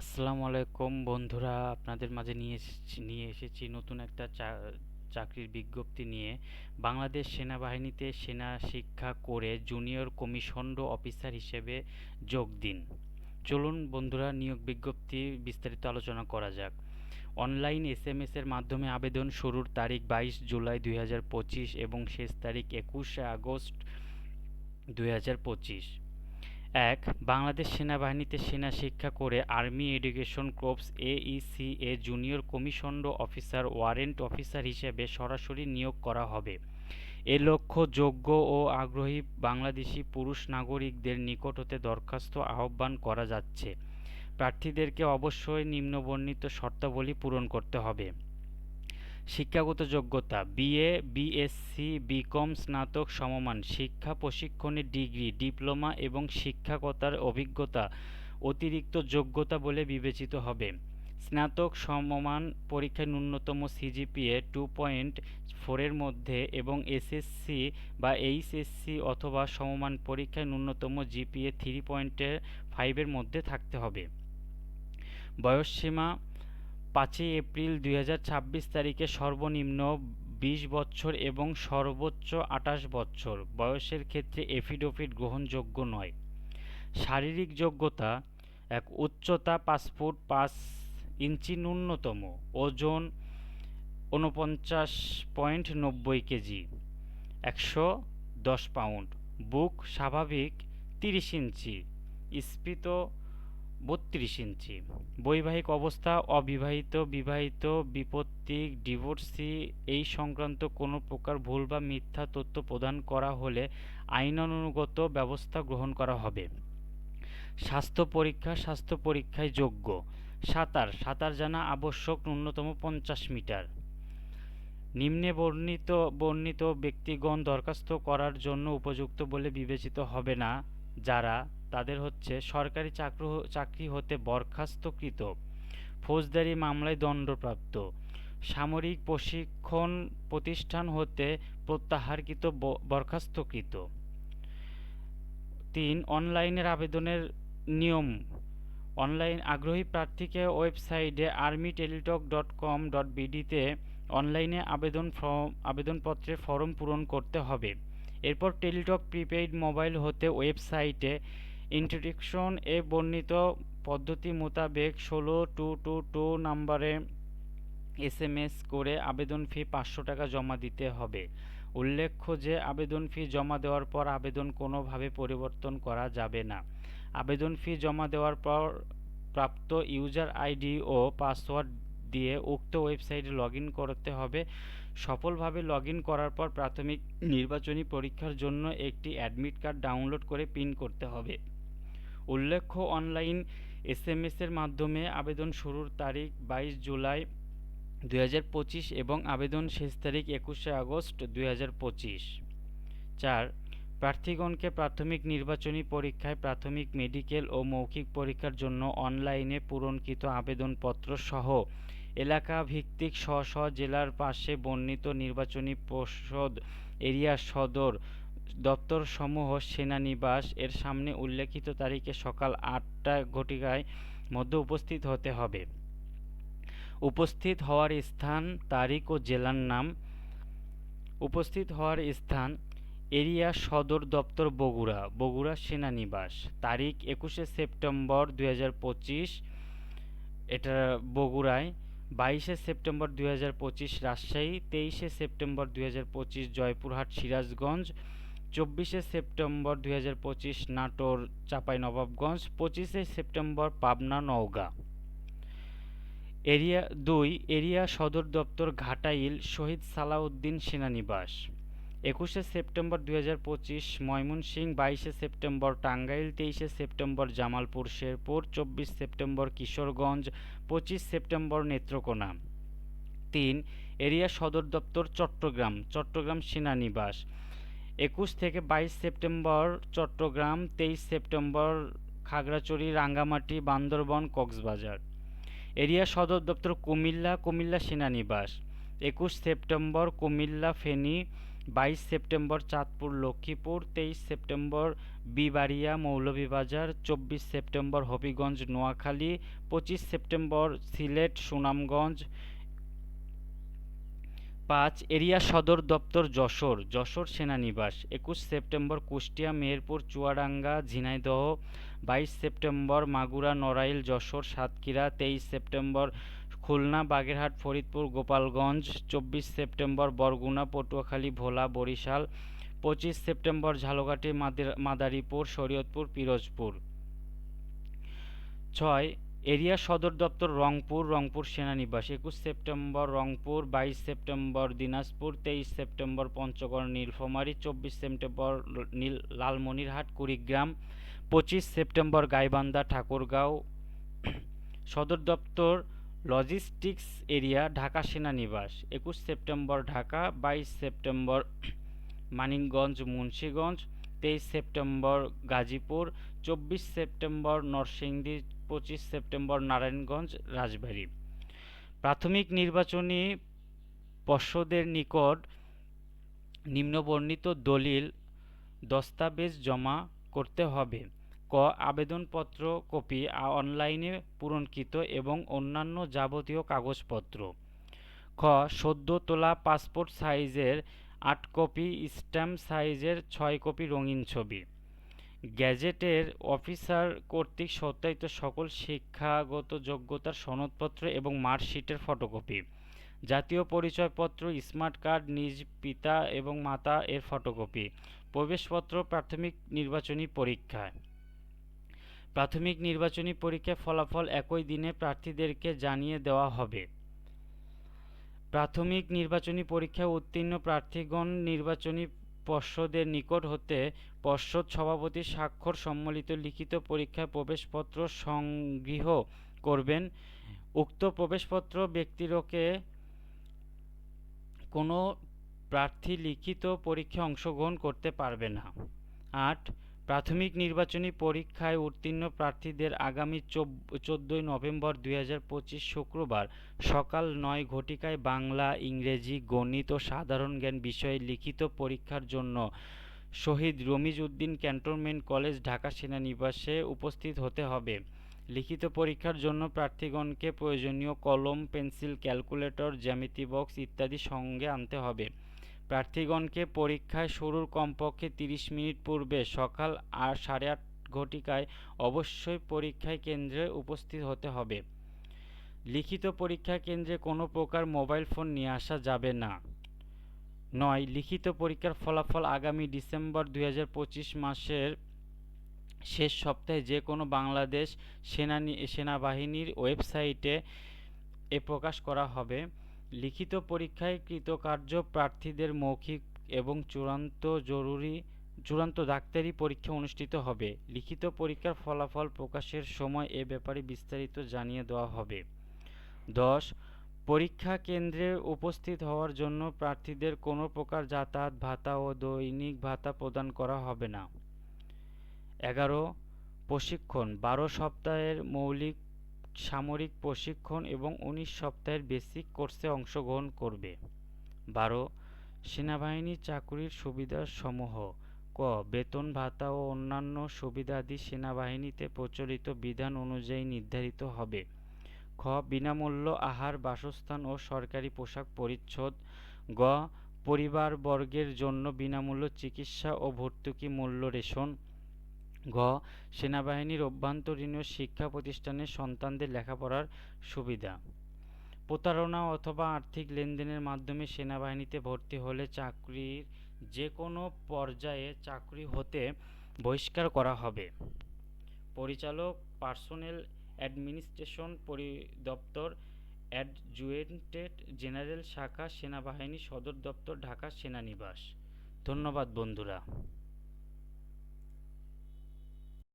আসসালামু আলাইকুম বন্ধুরা, আপনাদের মাঝে নিয়ে এসেছি নিয়ে এসেছি নতুন একটা চাকরির বিজ্ঞপ্তি নিয়ে। বাংলাদেশ সেনাবাহিনীতে সেনা শিক্ষা করে জুনিয়র কমিশন্ড অফিসার হিসেবে যোগ দিন। চলুন বন্ধুরা, নিয়োগ বিজ্ঞপ্তি বিস্তারিত আলোচনা করা যাক। অনলাইন এস এম এর মাধ্যমে আবেদন শুরুর তারিখ বাইশ জুলাই দুই হাজার পঁচিশ এবং শেষ তারিখ একুশে আগস্ট দুই হাজার পঁচিশ। এক, বাংলাদেশ সেনাবাহিনীতে সেনা শিক্ষা করে আর্মি এডুকেশন ক্রপস এইসি এ junior commissioned officer, warrant officer হিসেবে সরাসরি নিয়োগ করা হবে। এ লক্ষ্য যোগ্য ও আগ্রহী বাংলাদেশি পুরুষ নাগরিকদের নিকট হতে দরখাস্ত আহ্বান করা যাচ্ছে। প্রার্থীদেরকে অবশ্যই নিম্নবর্ণিত শর্তাবলী পূরণ করতে হবে। শিক্ষাগত যোগ্যতা বিএ বিএসসি বিকম স্নাতক, সমমান, শিক্ষা প্রশিক্ষণের ডিগ্রি, ডিপ্লোমা এবং শিক্ষকতার অভিজ্ঞতা, অতিরিক্ত যোগ্যতা বলে বিবেচিত হবে। স্নাতক, সমমান পরীক্ষায় ন্যূনতম সিজিপিএ টু পয়েন্ট ফোরের মধ্যে এবং এসএসসি বা এইচএসসি অথবা সমমান পরীক্ষায় ন্যূনতম জিপিএ থ্রি পয়েন্টের ফাইভের মধ্যে থাকতে হবে। বয়সসীমা পাঁচই এপ্রিল দু হাজার ছাব্বিশ তারিখে সর্বনিম্ন বিশ বছর এবং সর্বোচ্চ আঠাশ বছর। বয়সের ক্ষেত্রে এফিডভিট গ্রহণযোগ্য নয়। শারীরিক যোগ্যতা, এক উচ্চতা পাঁচ ফুট পাঁচ ইঞ্চি ন্যূনতম। ওজন উনপঞ্চাশ পয়েন্ট নব্বই কেজি, একশো দশ পাউন্ড। বুক স্বাভাবিক তিরিশ ইঞ্চি। স্ফীত বত্রিশ ইঞ্চি। বৈবাহিক অবস্থা, অবিবাহিত, বিবাহিত, বিপত্তিক, ডিভোর্সি, এই সংক্রান্ত কোনো প্রকার ভুল বা মিথ্যা তথ্য প্রদান করা হলে আইনানুগত ব্যবস্থা গ্রহণ করা হবে। স্বাস্থ্য পরীক্ষা, স্বাস্থ্য পরীক্ষায় যোগ্য। সাঁতার সাঁতার জানা আবশ্যক ন্যূনতম পঞ্চাশ মিটার। নিম্নে বর্ণিত বর্ণিত ব্যক্তিগণ দরখাস্ত করার জন্য উপযুক্ত বলে বিবেচিত হবে না যারা তাদের হচ্ছে সরকারি চাকরি চাকরি হতে বরখাস্তকৃত, ফৌজদারি মামলায় দণ্ডপ্রাপ্ত, সামরিক প্রশিক্ষণ প্রতিষ্ঠান হতে প্রত্যাহারকৃত বরখাস্তকৃত। তিন, অনলাইনের আবেদনের নিয়ম। অনলাইন আগ্রহী প্রার্থীকে ওয়েবসাইটে army teletalk dot com dot বিডিতে অনলাইনে আবেদন ফর্ম, আবেদনপত্রে ফর্ম পূরণ করতে হবে। এরপর টেলিটক প্রিপেইড মোবাইল হতে ওয়েবসাইটে ইন্ট্রোডিকশন এ বর্ণিত পদ্ধতি মোতাবেক ষোলো টু টু টু নাম্বারে এস করে আবেদন ফি পাঁচশো টাকা জমা দিতে হবে। উল্লেখ্য যে, আবেদন ফি জমা দেওয়ার পর আবেদন কোনোভাবে পরিবর্তন করা যাবে না। আবেদন ফি জমা দেওয়ার পর প্রাপ্ত ইউজার আইডি ও পাসওয়ার্ড দিয়ে উক্ত ওয়েবসাইটে লগ করতে হবে। সফলভাবে লগ করার পর প্রাথমিক নির্বাচনী পরীক্ষার জন্য একটি অ্যাডমিট কার্ড ডাউনলোড করে পিন করতে হবে। উল্লেখ্য, অনলাইন এস এম এর মাধ্যমে আবেদন শুরুর তারিখ বাইশ জুলাই দুই হাজার পঁচিশ এবং আবেদন শেষ তারিখ একুশে আগস্ট দুই চার, প্রার্থীগণকে প্রাথমিক নির্বাচনী পরীক্ষায় প্রাথমিক মেডিকেল ও মৌখিক পরীক্ষার জন্য অনলাইনে পূরণকৃত আবেদনপত্র সহ এলাকা ভিত্তিক স্ব স্ব জেলার পাশে বর্ণিত নির্বাচনী পর্ষদ এরিয়া সদর দপ্তরসমূহ সেনানিবাস এর সামনে উল্লেখিত তারিখে সকাল আটটা ঘটিকায় মধ্যে উপস্থিত হতে হবে। উপস্থিত হওয়ার স্থান, তারিখ ও জেলার নাম। উপস্থিত হওয়ার স্থান, এরিয়া সদর দপ্তর বগুড়া বগুড়া সেনানিবাস। তারিখ একুশে সেপ্টেম্বর দুই হাজার পঁচিশ, এটা বগুড়ায়। বাইশে সেপ্টেম্বর দুই হাজার পঁচিশ রাজশাহী, তেইশে সেপ্টেম্বর দুই হাজার পঁচিশ জয়পুরহাট, সিরাজগঞ্জ। চব্বিশে সেপ্টেম্বর দুই হাজার পঁচিশ নাটোর চাঁপাইনবাবগঞ্জ, পঁচিশে সেপ্টেম্বর পাবনা নওগাঁ। এরিয়া দুই, এরিয়া সদর দপ্তর ঘাটাইল, শহীদ সালাউদ্দিন সেনানিবাস। একুশে সেপ্টেম্বর দুই হাজার পঁচিশ ময়মনসিংহ, বাইশে সেপ্টেম্বর টাঙ্গাইল, তেইশে সেপ্টেম্বর জামালপুর, শেরপুর, চব্বিশ সেপ্টেম্বর কিশোরগঞ্জ, পঁচিশ সেপ্টেম্বর নেত্রকোনা। তিন, এরিয়া সদর দপ্তর চট্টগ্রাম চট্টগ্রাম সেনানিবাস। একুশ থেকে বাইশ সেপ্টেম্বর চট্টগ্রাম, তেইশ সেপ্টেম্বর খাগড়াছড়ি, রাঙ্গামাটি, বান্দরবন, কক্সবাজার। এরিয়া সদর দপ্তর কুমিল্লা কুমিল্লা সেনানিবাস। একুশ সেপ্টেম্বর কুমিল্লা ফেনী, বাইশ সেপ্টেম্বর চাঁদপুর লক্ষ্মীপুর, তেইশ সেপ্টেম্বর বিবাড়িয়া মৌলভীবাজার, চব্বিশ সেপ্টেম্বর হবিগঞ্জ, নোয়াখালী, পঁচিশ সেপ্টেম্বর সিলেট, সুনামগঞ্জ পাঁচ, এরিয়া সদর দপ্তর যশোর যশোর সেনানিবাস, একুশ সেপ্টেম্বর কুষ্টিয়া, মেহেরপুর, চুয়াডাঙ্গা, ঝিনাইদহ, বাইশ সেপ্টেম্বর মাগুরা, নড়াইল, যশোর, সাতক্ষীরা, তেইশ সেপ্টেম্বর খুলনা, বাগেরহাট, ফরিদপুর, গোপালগঞ্জ, চব্বিশ সেপ্টেম্বর বরগুনা, পটুয়াখালী, ভোলা, বরিশাল, পঁচিশ সেপ্টেম্বর ঝালকাঠি মাদারীপুর, শরীয়তপুর, পিরোজপুর। ছয় এরিয়া সদর দপ্তর রংপুর রংপুর সেনানিবাস একুশ সেপ্টেম্বর, রংপুর বাইশ সেপ্টেম্বর, দিনাজপুর তেইশ সেপ্টেম্বর, পঞ্চগড় নীলফামারী, চব্বিশ সেপ্টেম্বর নীল লালমনিরহাট, কুড়িগ্রাম, পঁচিশ সেপ্টেম্বর গাইবান্ধা, ঠাকুরগাঁও। সদর দপ্তর লজিস্টিক্স এরিয়া, ঢাকা সেনানিবাস, একুশ সেপ্টেম্বর ঢাকা, বাইশ সেপ্টেম্বর মানিকগঞ্জ, মুন্সীগঞ্জ, তেইশ সেপ্টেম্বর গাজীপুর, চব্বিশ সেপ্টেম্বর নরসিংদী পঁচিশ সেপ্টেম্বর নারায়ণগঞ্জ, রাজবাড়ী। প্রাথমিক নির্বাচনী পর্ষদের নিকট নিম্নবর্ণিত দলিল দস্তাবেজ জমা করতে হবে। ক, আবেদনপত্র, কপি অনলাইনে পূরণকৃত এবং অন্যান্য যাবতীয় কাগজপত্র। খ, সদ্য তোলা পাসপোর্ট সাইজের আট কপি, স্ট্যাম্প সাইজের ছয় কপি রঙিন ছবি। গ্যাজেটের অফিসার কর্তৃক সত্যায়িত সকল শিক্ষাগত যোগ্যতার সনদপত্র এবং মার্কশিটের ফটোকপি। জাতীয় পরিচয়পত্র, স্মার্ট কার্ড, নিজ পিতা এবং মাতা এর ফটোকপি। প্রবেশপত্র, প্রাথমিক নির্বাচনী পরীক্ষায় প্রাথমিক নির্বাচনী পরীক্ষার ফলাফল একই দিনে প্রার্থীদেরকে জানিয়ে দেওয়া হবে। প্রাথমিক নির্বাচনী পরীক্ষায় উত্তীর্ণ প্রার্থীগণ নির্বাচনী পর্ষদের নিকট হতে পর্ষদ সভাপতির স্বাক্ষর সম্বলিত লিখিত পরীক্ষায় প্রবেশপত্র সংগৃহ করবেন। উক্ত প্রবেশপত্র ব্যক্তিরকে কোনো প্রার্থী লিখিত পরীক্ষায় অংশগ্রহণ করতে পারবে না। আট প্রাথমিক নির্বাচনী পরীক্ষায় উত্তীর্ণ প্রার্থীদের আগামী চোদ্দোই নভেম্বর দুই হাজার পঁচিশ শুক্রবার সকাল নয় ঘটিকায় বাংলা, ইংরেজি, গণিত ও সাধারণ জ্ঞান বিষয়ে লিখিত পরীক্ষার জন্য শহীদ রমিজ উদ্দিন ক্যান্টনমেন্ট কলেজ, ঢাকা সেনানিবাসে উপস্থিত হতে হবে। লিখিত পরীক্ষার জন্য প্রার্থীগণকে প্রয়োজনীয় কলম, পেন্সিল, ক্যালকুলেটর, জ্যামিতি বক্স ইত্যাদি সঙ্গে আনতে হবে। প্রার্থীগণকে পরীক্ষায় শুরুর কমপক্ষে তিরিশ মিনিট পূর্বে সকাল আর সাড়ে আট ঘটিকায় অবশ্যই পরীক্ষায় কেন্দ্রে উপস্থিত হতে হবে। লিখিত পরীক্ষা কেন্দ্রে কোনো প্রকার মোবাইল ফোন নিয়ে আসা যাবে না। নয়, লিখিত পরীক্ষার ফলাফল আগামী ডিসেম্বর দু হাজার পঁচিশ মাসের শেষ সপ্তাহে যে কোনো বাংলাদেশ সেনানি সেনাবাহিনীর ওয়েবসাইটে এ প্রকাশ করা হবে। লিখিত পরীক্ষায় কৃতকার্য প্রার্থীদের মৌখিক এবং চূড়ান্ত জরুরি, চূড়ান্ত ডাক্তারি পরীক্ষা অনুষ্ঠিত হবে। লিখিত পরীক্ষার ফলাফল প্রকাশের সময় এ ব্যাপারে বিস্তারিত জানিয়ে দেওয়া হবে। দশ, পরীক্ষা কেন্দ্রে উপস্থিত হওয়ার জন্য প্রার্থীদের কোনো প্রকার যাতায়াত ভাতা ও দৈনিক ভাতা প্রদান করা হবে না। এগারো, প্রশিক্ষণ। বারো সপ্তাহের মৌলিক সামরিক প্রশিক্ষণ এবং উনিশ সপ্তাহের বেসিক কোর্সে অংশগ্রহণ করবে। বারো, সেনাবাহিনী চাকুরির সুবিধাসমূহ। ক, বেতন ভাতা ও অন্যান্য সুবিধাদি সেনাবাহিনীতে প্রচলিত বিধান অনুযায়ী নির্ধারিত হবে। খ, বিনামূল্য আহার, বাসস্থান ও সরকারি পোশাক পরিচ্ছদ। গ, পরিবারবর্গের জন্য বিনামূল্য চিকিৎসা ও ভর্তুকি মূল্য রেশন। ঘ, সেনাবাহিনীর অভ্যন্তরীণ শিক্ষা প্রতিষ্ঠানে সন্তানদের লেখাপড়ার সুবিধা। প্রতারণা অথবা আর্থিক লেনদেনের মাধ্যমে সেনাবাহিনীতে ভর্তি হলে চাকরির যে কোনো পর্যায়ে চাকরি হতে বহিষ্কার করা হবে। পরিচালক, পার্সোনেল অ্যাডমিনিস্ট্রেশন পরিদপ্তর অ্যাডজুয়েন্টেড জেনারেল শাখা সেনাবাহিনী সদর দপ্তর ঢাকা সেনানিবাস। ধন্যবাদ বন্ধুরা।